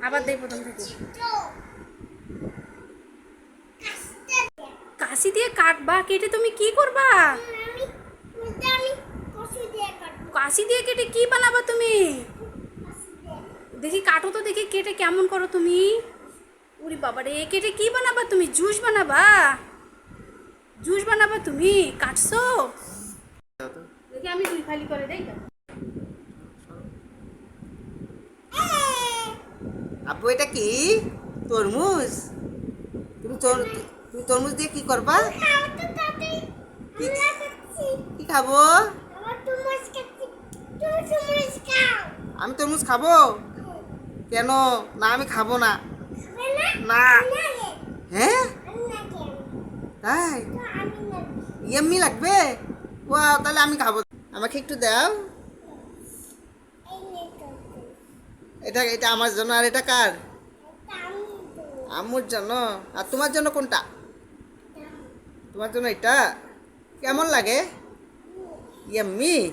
আবার দেই প্রথম থেকে। কাশি দিয়ে কাটবা? কেটে তুমি কি করবা? কাশি দিয়ে কেটে কি বানাবা তুমি? দেখি কাটো তো, দেখি কেটে কেমন করো তুমি। উরি বাবা রে কেটে কি বানাবা তুমি? জুস বানাবা? জুস বানাবা তুমি? কাটছো? দেখি আমি দুই ফালি করে দেই আপু এটা কি? তরমুজ? তুমি তুমি তরমুজ দিয়ে কি করবা? কি খাব? আমি তরমুজ খাব? কেন? না আমি খাব না। না। হ্যাঁ? তাই? ইয়াম্মি লাগবে? ওয়াও তাহলে আমি খাব। আমাকে একটু দাও। এটা এটা আমার জন্য আর এটা কার? আম্মুর জন্য। আর তোমার জন্য কোনটা? তোমার জন্য এটা? কেমন লাগে? ইয়াম্মি।